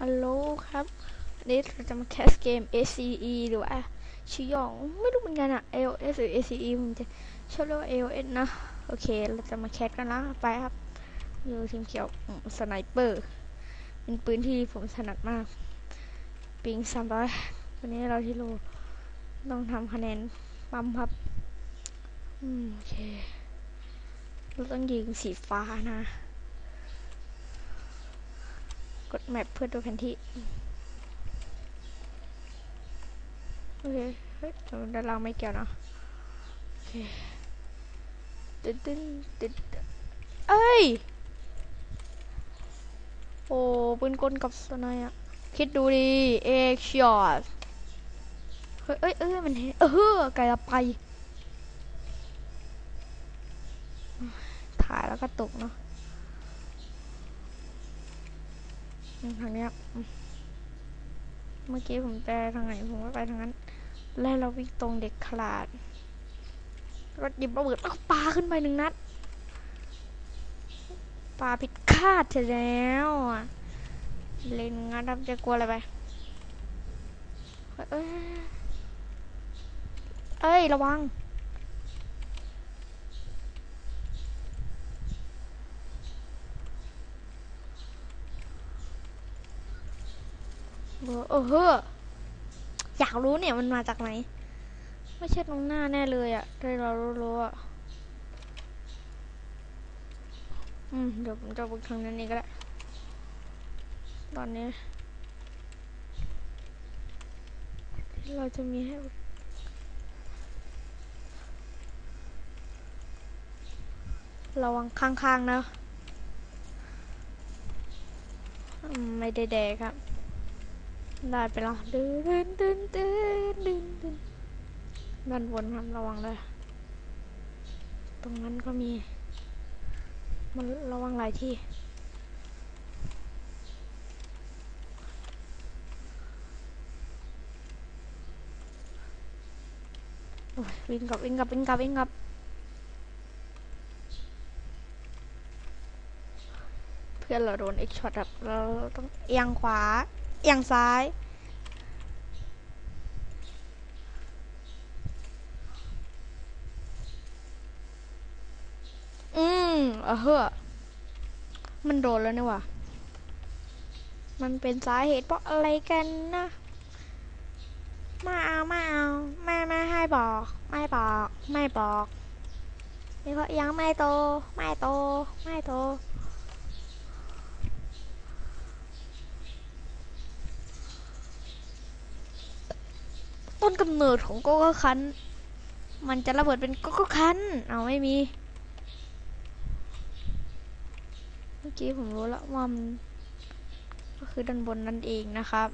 ฮัลโหลครับวันนี้เราจะมาแคสเกม ACE หรือว่าชื่อย่อไม่รู้เหมือนกันอะ AOS หรือ ACE ผมจะชอบเรียกว่า AOS นะ โอเค เราจะมาแคสกันล้วไปครับ อยู่ทีมเขียวสไนเปอร์ เป็นปืนที่ผมถนัดมาก ปิงสามร้อยวันนี้เราที่โลต้องทำคะแนนปั๊มครับอืมโอเค เราต้องยิงสีฟ้านะ ดแมปเพื่อดูแผนที่ โอเค เฮ้ยด้านล่างไม่เกี่ยวนะโอเคตึ๊ดตึ๊ดตึ๊ดเอ้ย โอ้ปืนกลกับสไนอะคิดดูดิ เอ็กช็อตเฮ้ยเอ้ยเอ้ยมันเห็นเออไกลละไป ถ่ายแล้วก็ตกเนาะ ทางเนี้ย เมื่อกี้ผมไปทางไหนผมก็ไปทางนั้น แล้วเราวิ่งตรงเด็กขลาด รถหยิบระเบิดแล้วปาขึ้นไปหนึ่งนัด ปาผิดคาดเสร็จแล้วเล่นงั้นเราจะกลัวอะไรไป เอ้ย ระวัง เออเออเฮ้ออยากรู้เนี่ยมันมาจากไหน ไม่ใช่ตรงหน้าแน่เลยอะที่เรารู้ๆอะอืมเดี๋ยวผมจะบุกทางนั้นนี่ก็ได้ตอนนี้ เราจะมีให้ระวังข้างๆนะ ไม่ได้แดกครับ ได้ไปแล้วดึนดึนดึนดึนดึนดึนด้านบนครับระวังเลย ตรงนั้นก็มี มันระวังหลายที่ วิ่งกลับวิ่งกลับวิ่งกลับวิ่งกลับเพื่อนเราโดนเอ็กช็อตแบบเราต้องเอียงขวา เอียงซ้าย อืมเออเฮ้อมันโดนแล้วนี่ว่ะมันเป็นสาเหตุเพราะอะไรกันนะไม่เอาไม่เอาไม่ไม่ให้บอก ไม่บอก ไม่บอกนี่เพราะยังไม่โต ไม่โตไม่โต ต้ นกำเนิดของโกโก้คัน มันจะระเบิดเป็นโกโก้คัน เอาไม่มี เมื่อกี้ผมรู้แล้วว่ามันก็คือด้านบนนั่นเองนะครับ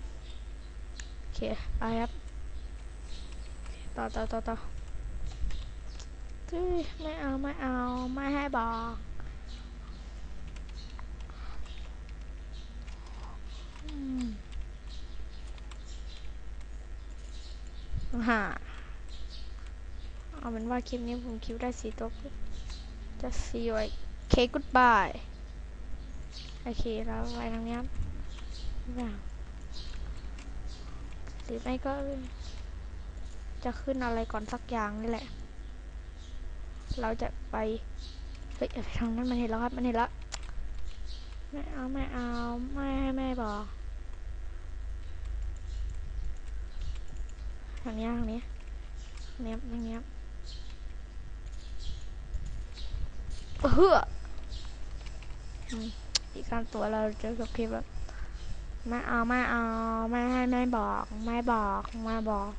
โอเค ไปครับ ต่อต่อต่อต่อไม่เอา ไม่เอา ไม่ให้บอกอืม ฮ่าเอาเป็นว่าคลิปนี้ผมคิดได้สีตัวจะซีไว้เคกุดบายโอเคแล้วไปทางนี้ครับหรือไม่ก็จะขึ้นอะไรก่อนสักอย่างนี่แหละ เราจะไป เฮ้ยไปทางนั้นมันเห็นแล้วครับ มันเห็นแล้ว ไม่เอา ไม่เอา ไม่ให้แม่บอก ทางนี้ทางนี้เนี้ยทางนี้เฮ้ออีกสามตัวเราจะจบคลิปแล้วไม่เอาไม่เอาไม่ให้ไม่บอกไม่บอกไม่บอก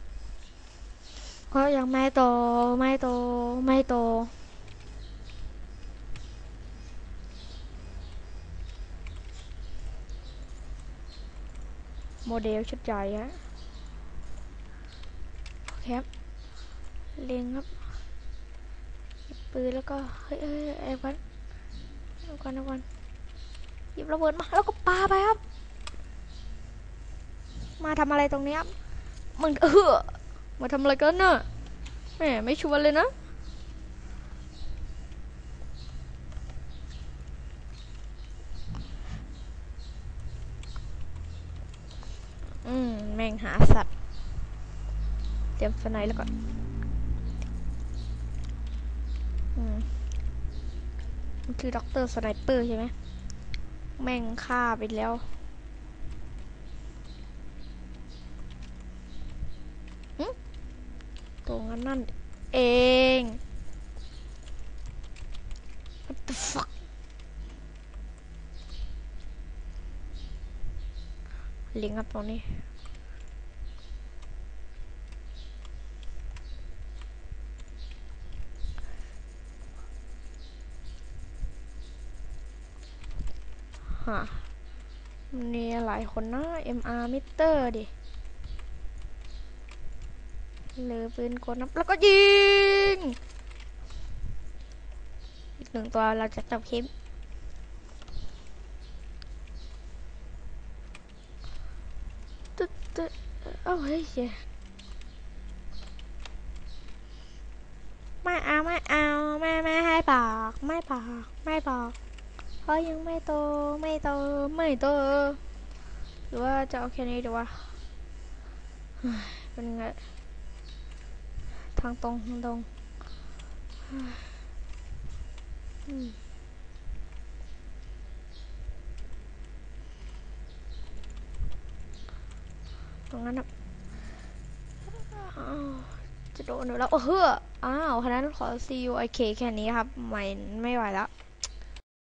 เพราะยังไม่โตไม่โตไม่โตโมเดลชุดใหญ่ฮะ คครับเล็งครับปืนแล้วก็เฮ้ยเฮ้ยไอ้วันไอ้วันไอ้วันหยิบระเบิดมาแล้วก็ปาไปครับ มาทำอะไรตรงนี้ครับมึงเออมาทำอะไรกันเนอะแหมไม่ชวนเลยนะอืมแม่งหาสัตว์ ตรียมสไนด์แล้วก่อนอมันคือด็อกเตอร์สไนเปอร์ใช่ไหม แม่งฆ่าไปแล้ว ตรงนั้นนั่นเอง What the fuck ลิงก์ครับตรงนี้ ฮะมีหลายคนนะ MR มิเตอร์ดิเหลือปืนกลนะแล้วก็ยิง อีกหนึ่งตัวเราจะจับคลิปตึ๊ดตึ๊ดเอ้เฮ้ยเหี้ยไม่เอาไม่เอาไม่ไม่ให้ปากไม่ปากไม่ปาก เพรายังไม่โตไม่โตไม่โต หรือว่าจะเอาแค่นี้ดีวะเฮ้ยเป็นไง ทางตรงทางตรงเฮ้ยอืมตรงนั้นนะอ้าวจะโดนหนูแล้วโอ้เฮ้ออ้าวคณะนั้นขอ C U I K แค่นี้ครับ ไม่ไม่ไหวแล้ว